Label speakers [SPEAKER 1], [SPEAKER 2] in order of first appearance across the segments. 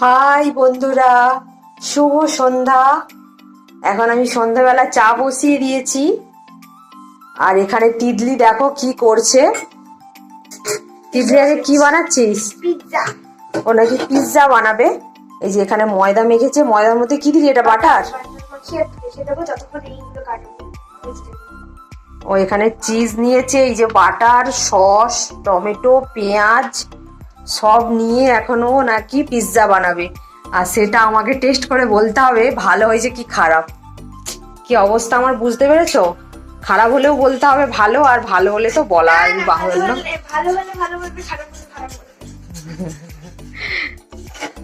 [SPEAKER 1] High বন্ধুরা শুভ সন্ধ্যা। এখন আমি সন্ধ্যাবেলা চা বসিয়ে দিয়েছি। আর এখানে তিদলি দেখো কি করছে। তিদলি আগে কি বানাচ্ছিস?
[SPEAKER 2] পিৎজা
[SPEAKER 1] ও নাকি পিৎজা বানাবে? এই যে এখানে ময়দা মেখেছে। ময়দার মধ্যে কি দিলি এটা বাটার? ও এখানে চিজ নিয়েছে এই যে বাটার সস টমেটো পেঁয়াজ সব নিয়ে এখনও নাকি পিৎজা বানাবে। আর সেটা আমাকে টেস্ট করে বলতে হবে ভালো হয়েছে কি খারাপ। কি অবস্থা আমার বুঝতে পেরেছ? খারাপ হলেও বলতে হবে ভালো আর ভালো হলে তো বলা আর বাহুল্য।
[SPEAKER 2] ভালো হলে ভালো হলে ভালো বলবে খারাপ হলে খারাপ বলবে।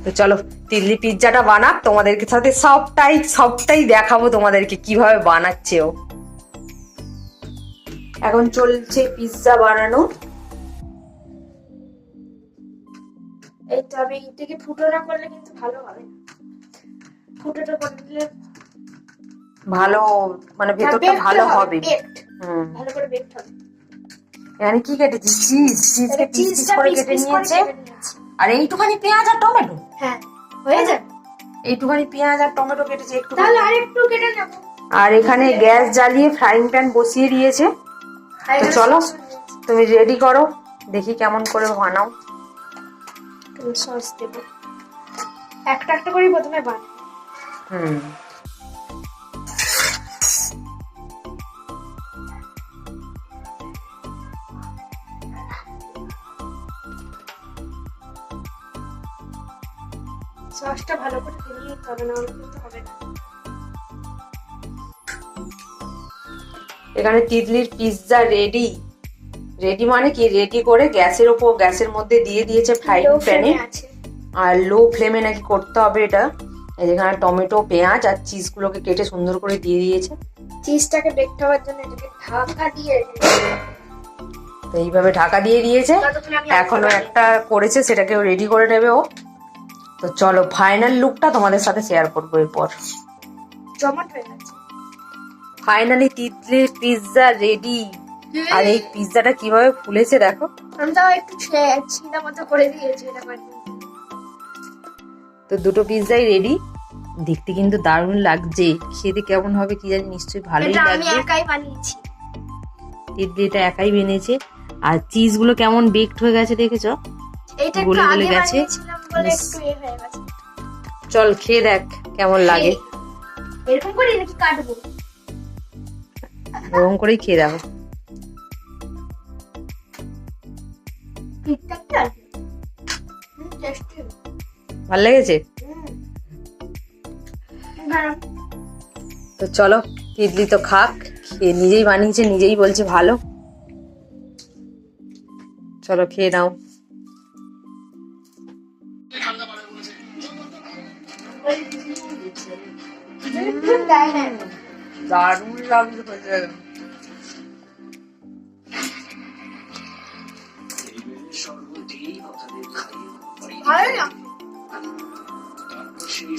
[SPEAKER 1] তো চলো তিল্লি পিৎজাটা বানাক তোমাদেরকে সাথে সবটাই সবটাই দেখাবো তোমাদেরকে কীভাবে বানাচ্ছে ও। এখন চলছে পিৎজা বানানো।
[SPEAKER 2] এই তবে এটাকে ফুটো না করলে কিন্তু ভালো হবে ফুটোটা করে দিলে
[SPEAKER 1] ভালো মানে ভেতরটা ভালো হবে
[SPEAKER 2] ভালো করে বেকড হবে।
[SPEAKER 1] এখানে কি কেটেছি? চিজ চিজকে পিস পিস করে কেটে নিয়েছে। আর এইটুখানি পেঁয়াজ আর টমেটো?
[SPEAKER 2] হ্যাঁ হয়ে যাবে।
[SPEAKER 1] এইটুখানি পেঁয়াজ আর টমেটো কেটেছে একটু
[SPEAKER 2] তাহলে আরেকটু কেটে নেব।
[SPEAKER 1] আর এখানে গ্যাস জ্বালিয়ে ফ্রাইং প্যান বসিয়ে দিয়েছে। তো চলো তুমি রেডি করো দেখি কেমন করে বানাও।
[SPEAKER 2] সস দেবো। একটা একটা করে প্রথমে বান
[SPEAKER 1] হুম।
[SPEAKER 2] সসটা ভালো করে দিয়ে নিতে হবে না হলে কিন্তু হবে না।
[SPEAKER 1] এখানে তিতলির পিৎজা রেডি রেডি মানে কি? রেডি করে গ্যাসের ওপর গ্যাসের মধ্যে দিয়ে দিয়েছে ফ্রাইং প্যানে। আর লো ফ্লেমে নাকি করতে হবে এটা। এই যেখানে টমেটো পেঁয়াজ আর চিজগুলোকে কেটে সুন্দর করে দিয়ে দিয়েছে।
[SPEAKER 2] চিজটাকে বেকড হওয়ার জন্য এটাকে ঢাকা দিয়ে
[SPEAKER 1] তো এইভাবে ঢাকা দিয়ে দিয়েছে।
[SPEAKER 2] এখনও
[SPEAKER 1] একটা করেছে সেটাকেও রেডি করে নেবে ও। তো চলো ফাইনাল লুকটা তোমাদের সাথে শেয়ার করব এরপর।
[SPEAKER 2] জমাট হয়ে গেছে।
[SPEAKER 1] ফাইনালি তিতলির পিৎজা রেডি আর এই পিৎজাটা কীভাবে ফুলেছে দেখো।
[SPEAKER 2] আমি তাও একটু ছিনা মতো করে দিয়েছি এটা
[SPEAKER 1] তো দুটো পিৎজাই রেডি দেখতে কিন্তু দারুণ লাগছে। খেতে কেমন হবে কি জানি নিশ্চয়ই ভালোই লাগবে।
[SPEAKER 2] একাই বানিয়েছি।
[SPEAKER 1] এটা একাই বেনেছে। আর চিজগুলো কেমন বেকড হয়ে গেছে দেখেছ? গলে গলে
[SPEAKER 2] আগে
[SPEAKER 1] গেছে। চল খেয়ে দেখ কেমন লাগে।
[SPEAKER 2] এরকম করে নাকি কাটবো?
[SPEAKER 1] ওরকম করেই খেয়ে দেখো
[SPEAKER 2] আছে tasty।
[SPEAKER 1] ভালো লেগেছে? তো চলো ইডলি তো খাক। খেয়ে নিজেই বানিয়েছে নিজেই বলছে ভালো। চলো খেয়ে নাও। দারুণ লাগছে।
[SPEAKER 2] ভালো না
[SPEAKER 3] সেই